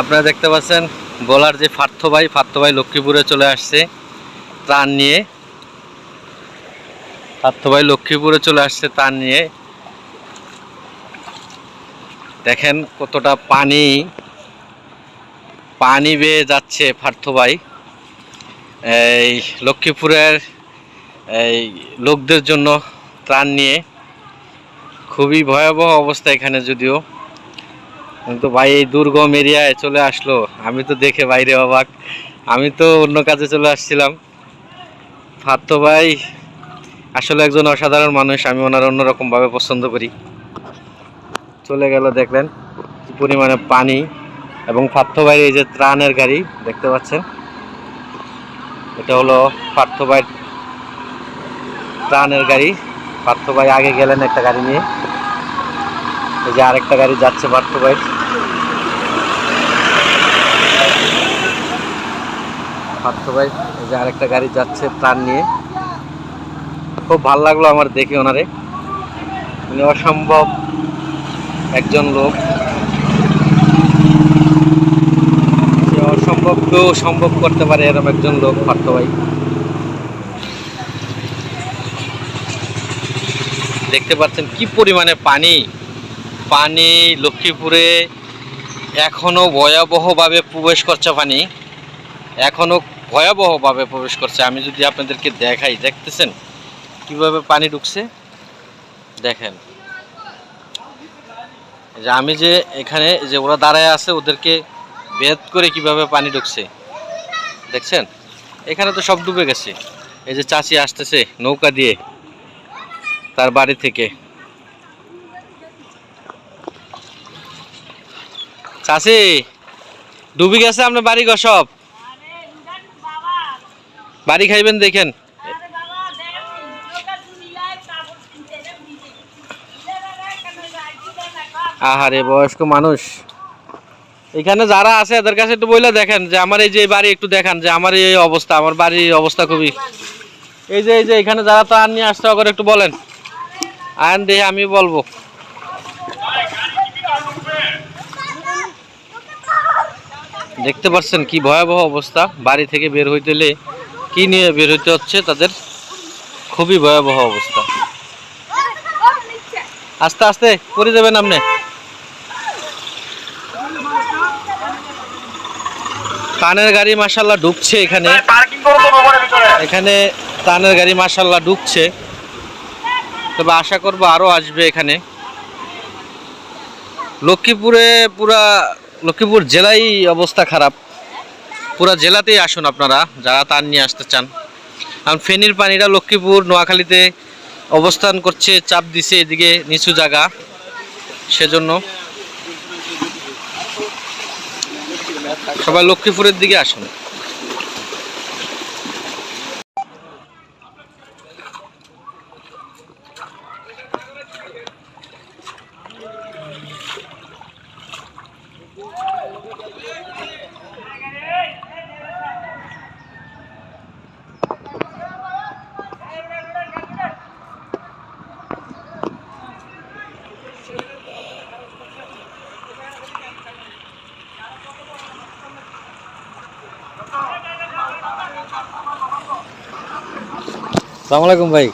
আপনারা দেখতে পাচ্ছেন, বলার যে পার্থ ভাই ভাই লক্ষ্মীপুরে চলে আসছে ত্রাণ নিয়ে। পার্থ ভাই লক্ষ্মীপুরে চলে আসছে ত্রাণ নিয়ে। দেখেন কতটা পানি পানি বেয়ে যাচ্ছে পার্থ ভাই এই লক্ষ্মীপুরের এই লোকদের জন্য ত্রাণ নিয়ে। খুবই ভয়াবহ অবস্থা এখানে যদিও। কিন্তু ভাই এই দুর্গম এরিয়ায় চলে আসলো। আমি তো দেখে বাইরে অবাক। আমি তো অন্য কাজে চলে আসছিলাম। ফাত্ত ভাই আসলে একজন অসাধারণ মানুষ, আমি ওনার অন্যরকমভাবে পছন্দ করি। চলে গেল দেখলেন পরিমাণে পানি এবং পার্থ ভাইয়ের এই যে ত্রাণের গাড়ি, দেখতে পাচ্ছেন? এটা হলো পার্থ ভাইয়ের ত্রাণের গাড়ি। পার্থ ভাই আগে গেলেন একটা গাড়ি নিয়ে। এই যে আরেকটা গাড়ি যাচ্ছে পার্থ ভাই পার্থ ভাই, এই যে আরেকটা গাড়ি যাচ্ছে ত্রাণ নিয়ে। খুব ভালো লাগল আমার দেখে ওনারে। উনি অসম্ভব একজন লোক। সে অসম্ভবকেও সম্ভব করতে পারে এরকম একজন লোক পার্থ ভাই। দেখতে পাচ্ছেন কি পরিমাণে পানি। পানি লক্ষ্মীপুরে এখনও ভয়াবহভাবে প্রবেশ করছে পানি। এখনও ভয়াবহভাবে প্রবেশ করছে। আমি যদি আপনাদেরকে দেখাই, দেখতেছেন? কীভাবে পানি ঢুকছে? দেখেন। যে আমি যে এখানে যে ওরা দাঁড়ায় আছে, ওদেরকে বেদ করে কীভাবে পানি ঢুকছে? দেখছেন? এখানে তো সব ডুবে গেছে। এই যে চাষি আসতেছে নৌকা দিয়ে তার বাড়ি থেকে। চাচি, ডুবি গেছে আপনার বাড়ি ঘর সব? বাড়ি খাইবেন দেখেন। আহারে, বয়স্ক মানুষ। এখানে যারা আছে, এদের কাছে একটু বইলে দেখেন, যে আমার এই যে বাড়ি একটু দেখান, যে আমার এই অবস্থা, আমার বাড়ির অবস্থা খুবই। এই যে এই যে, এখানে যারা তো আর নিয়ে আসতে করে একটু বলেন। আয়ন দেখে আমি বলব। দেখতে পাচ্ছেন কি ভয়াবহ অবস্থা, বাড়ি থেকে বের হইতে কি নিয়ে বের হইতে হচ্ছে তাদের? খুবই ভয়াবহ অবস্থা। আস্তে আস্তে, করে যাবেন আপনি? কানের গাড়ি মাসাল্লাহ ঢুকছে এখানে। এখানে তানের গাড়ি মাসাল্লাহ ঢুকছে তবে আশা করব আরও আসবে এখানে। লক্ষ্মীপুরে পুরা লক্ষ্মীপুর জেলাই অবস্থা খারাপ। পুরা জেলাতেই আসুন আপনারা, যারা তার নিয়ে আসতে চান। কারণ ফেনীর পানিটা লক্ষ্মীপুর, নোয়াখালীতে অবস্থান করছে, চাপ দিছে এদিকে নিচু জায়গা, সেজন্য। সবাই লক্ষ্মীপুরের দিকে আসুন। সালাম আলাইকুম ভাই।